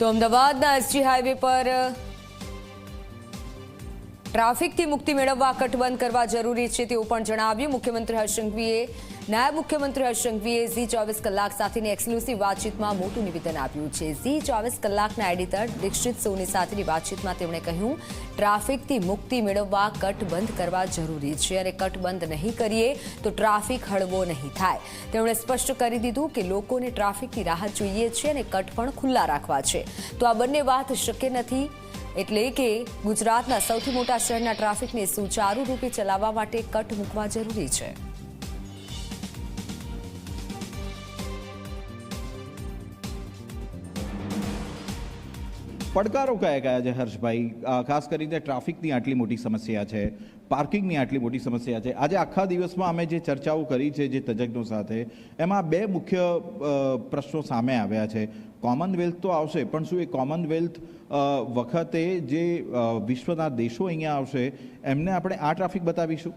તો અમદાવાદના SG highway પર ટ્રાફિકથી મુક્તિ મેળવવા કટબંધ કરવા જરૂરી છે તેવું પણ જણાવ્યું. મુખ્યમંત્રી હર્ષ સંઘવીએ, નાયબ મુખ્યમંત્રી હર્ષ સંઘવીએ ઝી ચોવીસ કલાક સાથેની એક્સક્લુસિવ વાતચીતમાં મોટું નિવેદન આપ્યું છે. ઝી ચોવીસ કલાકના એડિટર દીક્ષિત સોની સાથેની વાતચીતમાં તેમણે કહ્યું, ટ્રાફિકથી મુક્તિ મેળવવા કટબંધ કરવા જરૂરી છે અને કટબંધ નહીં કરીએ તો ટ્રાફિક હળવો નહીં થાય. તેમણે સ્પષ્ટ કરી દીધું કે લોકોને ટ્રાફિકની રાહત જોઈએ છે અને કટ પણ ખુલ્લા રાખવા છે. તો આ બંને વાત શક્ય નથી એટલે કે ગુજરાતના સૌથી મોટા શહેરના ટ્રાફિકને સુચારુ રૂપે ચલાવવા માટે કટ મૂકવા જરૂરી છે. પડકારો કયા કયા છે, હર્ષભાઈ? ખાસ કરીને ટ્રાફિકની આટલી મોટી સમસ્યા છે, પાર્કિંગની આટલી મોટી સમસ્યા છે. આજે આખા દિવસમાં અમે જે ચર્ચાઓ કરી છે, જે તજજ્ઞો સાથે, એમાં બે મુખ્ય પ્રશ્નો સામે આવ્યા છે. કોમનવેલ્થ તો આવશે પણ શું એ કોમનવેલ્થ વખતે જે વિશ્વના દેશો અહીંયા આવશે એમને આપણે આ ટ્રાફિક બતાવીશું?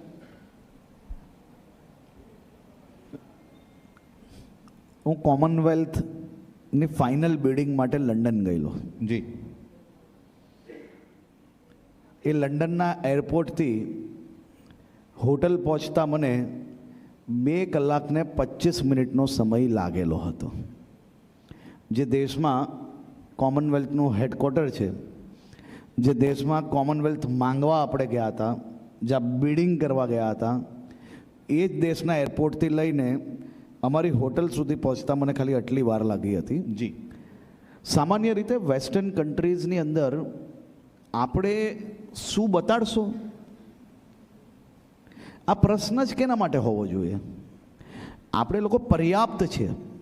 હું કોમનવેલ્થની ફાઇનલ બિલ્ડિંગ માટે લંડન ગયેલો. જી. એ લંડનના એરપોર્ટથી હોટલ પહોંચતા મને બે કલાકને પચીસ મિનિટનો સમય લાગેલો હતો. જે દેશમાં કોમનવેલ્થનું હેડક્વાર્ટર છે જે દેશમાં કોમનવેલ્થ માંગવા આપણે ગયા હતા જ્યાં બિડિંગ કરવા ગયા હતા એ જ દેશના એરપોર્ટથી લઈને અમારી હોટલ સુધી પહોંચતા મને ખાલી આટલી વાર લાગી હતી. જી. સામાન્ય રીતે વેસ્ટર્ન કન્ટ્રીઝની અંદર આપણે શું બતાડશો? આ પ્રશ્ન જ કેના માટે હોવો જોઈએ? આપણે લોકો પર્યાપ્ત છે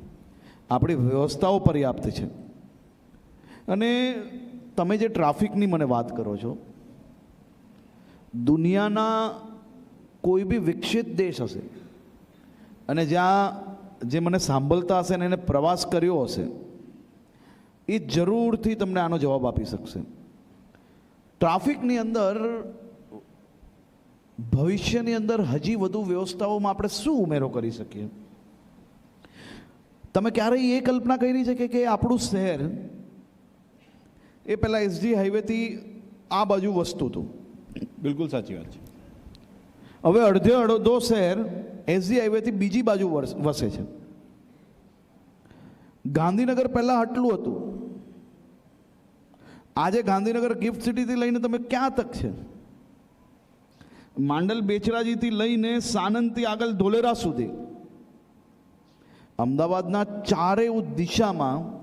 આપણી વ્યવસ્થાઓ પર્યાપ્ત છે. અને તમે જે ટ્રાફિકની મને વાત કરો છો, દુનિયાના કોઈ બી વિકસિત દેશ હશે, અને જ્યાં જે મને સાંભળતા હશે ને એને પ્રવાસ કર્યો હશે, એ જરૂરથી તમને આનો જવાબ આપી શકશે. ટ્રાફિકની અંદર, ભવિષ્યની અંદર હજી વધુ વ્યવસ્થાઓમાં આપણે શું ઉમેરો કરી શકીએ? તમે ક્યારેય એ કલ્પના કરી છે કે આપણું શહેર એ પહેલાં એસજી હાઈવેથી આ બાજુ વસતું હતું? બિલકુલ સાચી વાત છે. હવે અડધે અડધો શહેર એસજી હાઈવેથી બીજી બાજુ વસ- વસે છે. ગાંધીનગર પહેલાં આટલું હતું. આજે ગાંધીનગર ગિફ્ટ સિટીથી લઈને તમે ક્યાં તક છે? માંડલ બેચરાજીથી લઈને સાનંદથી આગળ ધોલેરા સુધી. અમદાવાદના ચારેય દિશામાં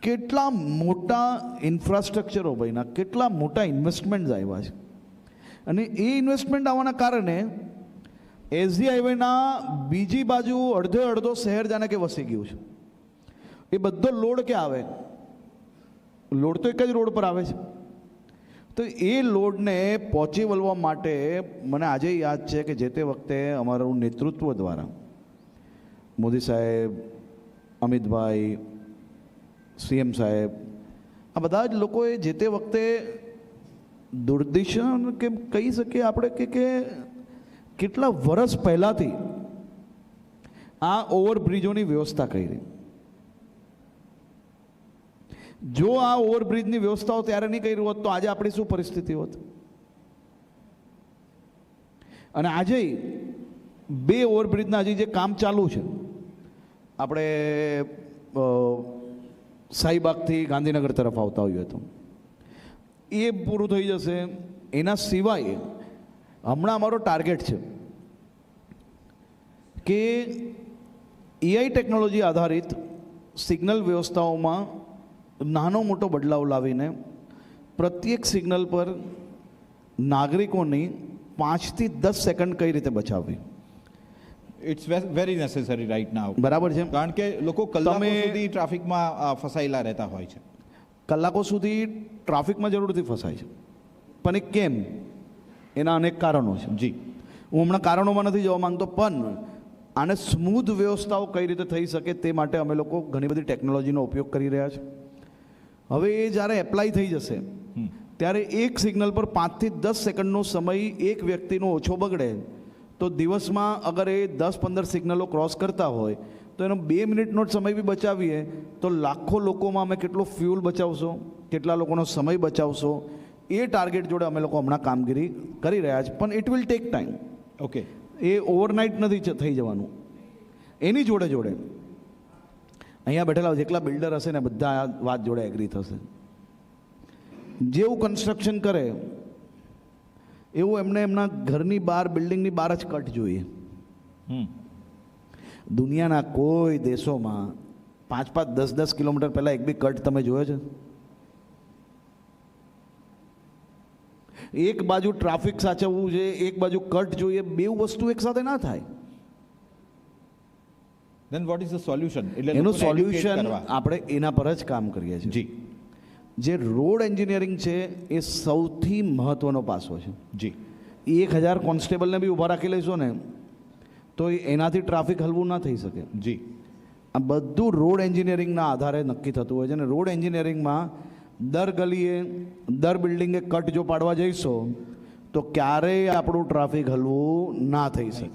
કેટલા મોટા ઇન્ફ્રાસ્ટ્રક્ચરો બન્યા કેટલા મોટા ઇન્વેસ્ટમેન્ટ્સ આવ્યા છે. અને એ ઇન્વેસ્ટમેન્ટ આવવાના કારણે એસજી હાઈવેના બીજી બાજુ અડધો અડધો શહેર જાણે કે વસી ગયું છે. એ બધો લોડ ક્યાં આવે? લોડ તો એક જ રોડ પર આવે છે. તો એ લોડને પહોંચી વળવા માટે મને આજે યાદ છે કે જે તે વખતે અમારું નેતૃત્વ દ્વારા મોદી સાહેબ, અમિતભાઈ, સીએમ સાહેબ, આ બધા જ લોકોએ જે તે વખતે દુર્દિશન કે કહી શકીએ આપણે કે કે કેટલા વર્ષ પહેલાંથી આ ઓવરબ્રિજોની વ્યવસ્થા કરી જો આ ઓવરબ્રિજની વ્યવસ્થાઓ ત્યારે નહીં કરી હોત તો આજે આપણી શું પરિસ્થિતિ હોત? અને આજે બે ઓવરબ્રિજના હજી જે કામ ચાલુ છે આપણે સાઈબાગથી ગાંધીનગર તરફ આવતા હોઈએ તો. એ પૂરું થઈ જશે. એના સિવાય હમણાં અમારો ટાર્ગેટ છે કે એઆઈ ટેકનોલોજી આધારિત સિગ્નલ વ્યવસ્થાઓમાં નાનો મોટો બદલાવ લાવીને પ્રત્યેક સિગ્નલ પર નાગરિકોની પાંચથી દસ સેકન્ડ કઈ રીતે બચાવવી? It's very necessary right now બરાબર છે. કારણ કે લોકો કલાકો સુધી ટ્રાફિકમાં ફસાયેલા રહેતા હોય છે. કલાકો સુધી ટ્રાફિકમાં જરૂરથી ફસાય છે. પણ એ કેમ? એના અનેક કારણો છે. જી. હું હમણાં કારણોમાં નથી જવા માંગતો પણ આને સ્મૂધ વ્યવસ્થાઓ કઈ રીતે થઈ શકે તે માટે અમે લોકો ઘણી બધી ટેકનોલોજીનો ઉપયોગ કરી રહ્યા છે. હવે એ જ્યારે એપ્લાય થઈ જશે ત્યારે એક સિગ્નલ પર પાંચથી દસ સેકન્ડનો સમય એક વ્યક્તિનો ઓછો બગડે તો દિવસમાં અગર એ દસ પંદર સિગ્નલો ક્રોસ કરતા હોય તો એનો બે મિનિટનો જ સમય બી બચાવીએ તો લાખો લોકોમાં અમે કેટલો ફ્યુલ બચાવશો કેટલા લોકોનો સમય બચાવશો એ ટાર્ગેટ જોડે અમે લોકો હમણાં કામગીરી કરી રહ્યા છે. પણ it will take time okay A overnight નથી થઈ જવાનું. એની જોડે જોડે. અહીંયા બેઠેલા જેટલા બિલ્ડર હશે ને બધા આ વાત જોડે એગ્રી થશે. જેવું કન્સ્ટ્રક્શન કરે એવું એમને એમના ઘરની બહાર બિલ્ડિંગની બહાર જ કટ જોઈએ. હમ. દુનિયાના કોઈ દેશોમાં પાંચ પાંચ દસ દસ કિલોમીટર પહેલાં એક બી કટ તમે જોયો છે? એક બાજુ ટ્રાફિક સાચવવું છે એક બાજુ કટ જોઈએ બે વસ્તુ એક સાથે ના થાય. Then what is the solution એટલે એનું સોલ્યુશન આપણે એના પર જ કામ કરીએ છીએ. જી. જે રોડ એન્જિનિયરિંગ છે એ સૌથી મહત્વનો પાસો છે. જી. એક હજાર કોન્સ્ટેબલને બી ઊભા રાખી લઈશું ને તો એનાથી ટ્રાફિક હલવું ના થઈ શકે. જી. આ બધું રોડ એન્જિનિયરિંગના આધારે નક્કી થતું હોય છે અને રોડ એન્જિનિયરિંગમાં દર ગલીએ દર બિલ્ડિંગે કટ જો પાડવા જઈશો તો ક્યારેય આપણું ટ્રાફિક હલવું ના થઈ શકે.